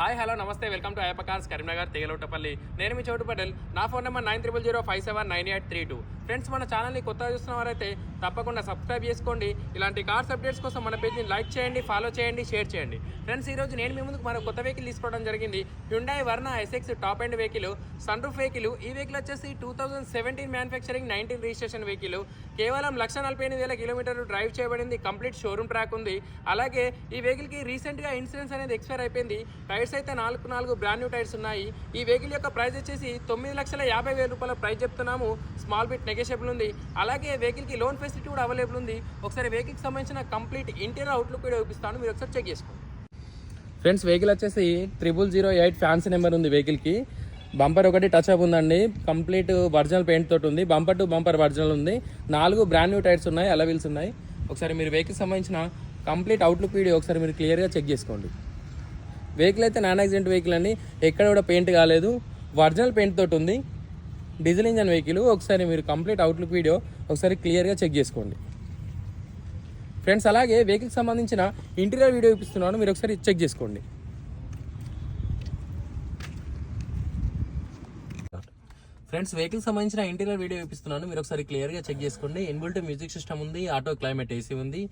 Hi hello నమస్తే welcome to Ayyappa cars Karimnagar Tegalotapalli. నేను మీ చోటు పటేల్. నా phone number nine triple zero five seven nine eight three two friends మన ఛానల్ని కొత్తగా చూస్తున్న వారైతే తప్పకుండా సబ్స్క్రైబ్ చేసుకోండి. ఇలాంటి కార్స్ అప్డేట్స్ కోసం మన పేజ్ని లైక్ చేయండి ఫాలో చేయండి షేర్ చేయండి. ఫ్రెండ్స్ ఈరోజు నేను మీ ముందుకు మరో కొత్త వెహికల్ తీసుకోవడం జరిగింది. Hyundai Verna SX top end vehicle sun roof vehicle ఈ వెహికల్ వచ్చేసి two thousand seventeen manufacturing nineteen registration vehicle కేవలం లక్ష నలభై ఎనిమిది వేల కిలోమీటర్లు డ్రైవ్ చేయబడింది. కంప్లీట్ షోరూమ్ ట్రాక్ ఉంది. అలాగే ఈ వెహికల్కి రీసెంట్గా ఇన్సూరెన్స్ అనేది ఎక్స్పైర్ అయిపోయింది. టైర్స్ అయితే నాలుగు నాలుగు బ్రాండ్ న్యూ టైర్స్ ఉన్నాయి. ఈ వెహికల్ యొక్క ప్రైస్ వచ్చేసి తొమ్మిది లక్షల యాభై వేల రూపాయల ప్రైస్ చెప్తున్నాము. స్మాల్ బిట్ నెగోషియబుల్ ఉంది. అలాగే వెహికల్కి లోన్ ఫెసిలిటీ కూడా అవైలబుల్ ఉంది. ఒకసారి వెహికల్కి సంబంధించిన కంప్లీట్ ఇంటీరియర్ అవుట్లుక్ కూడా చూపిస్తాను. మీరు ఒకసారి చెక్ చేసుకోండి. ఫ్రెండ్స్ వెహికల్ వచ్చేసి triple zero eight fancy number ఉంది వెహికల్కి. బంపర్ ఒకటి టచ్ అప్ ఉందండి. కంప్లీట్ ఒరిజినల్ పెయింట్ తోటి ఉంది. బంపర్ టు బంపర్ ఒరిజినల్ ఉంది. నాలుగు బ్రాండ్ న్యూ టైర్స్ ఉన్నాయి అలవీల్స్ ఉన్నాయి. ఒకసారి మీరు వెహికల్ సంబంధించిన కంప్లీట్ అవుట్లుక్ వీడియో ఒకసారి మీరు క్లియర్గా చెక్ చేసుకోండి. వెహికల్ అయితే నాన్ యాక్సిడెంట్ వెహికల్ అండి. ఎక్కడ కూడా పెయింట్ కాలేదు. ఒరిజినల్ పెయింట్ తోటి ఉంది. డీజిల్ ఇంజన్ వెహికల్ ఒకసారి మీరు కంప్లీట్ అవుట్లుక్ వీడియో ఒకసారి క్లియర్గా చెక్ చేసుకోండి. ఫ్రెండ్స్ అలాగే వెహికల్కి సంబంధించిన ఇంటీరియర్ వీడియో ఇప్పిస్తున్నాను మీరు ఒకసారి చెక్ చేసుకోండి. ఫ్రెండ్స్ వెహికల్ సంబంధించిన ఇంటీరియర్ వీడియో ఇప్పిస్తున్నాను మీరు ఒకసారి క్లియర్గా చెక్ చేసుకోండి. ఇన్బుల్ట్ మ్యూజిక్ సిస్టమ్ ఉంది ఆటో క్లైమేట్ ఏసీ ఉంది.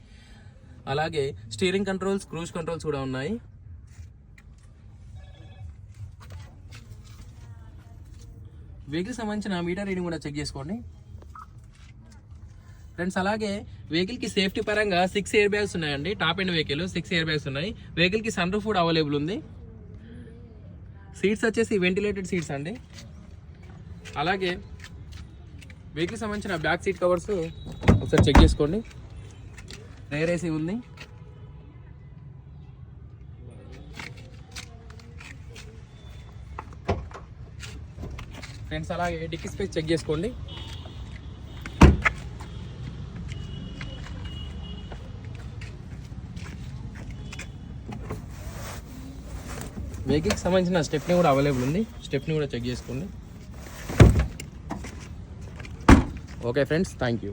అలాగే స్టీరింగ్ కంట్రోల్స్ క్రూజ్ కంట్రోల్స్ కూడా ఉన్నాయి. వెహికల్ సంబంధించిన మీటర్ రీడింగ్ కూడా చెక్ చేసుకోండి. ఫ్రెండ్స్ అలాగే వెహికల్కి సేఫ్టీ పరంగా సిక్స్ ఇయర్ బ్యాగ్స్ ఉన్నాయండి. Top end vehicle six air bags ఉన్నాయి. వెహికల్కి సన్ రూఫ్ కూడా అవైలబుల్ ఉంది. సీట్స్ వచ్చేసి వెంటిలేటెడ్ సీట్స్ అండి. అలాగే వెహికల్ సంబంధించిన బ్యాక్ సీట్ కవర్స్ ఒకసారి చెక్ చేసుకోండి. రేర్ ఏసీ ఉంది. ఫ్రెండ్స్ అలాగే డిక్కీ స్పేస్ చెక్ చేసుకోండి. వెహికల్కి సంబంధించిన స్టెప్ని కూడా అవైలబుల్ ఉంది. స్టెప్ని కూడా చెక్ చేసుకోండి. Okay friends thank you.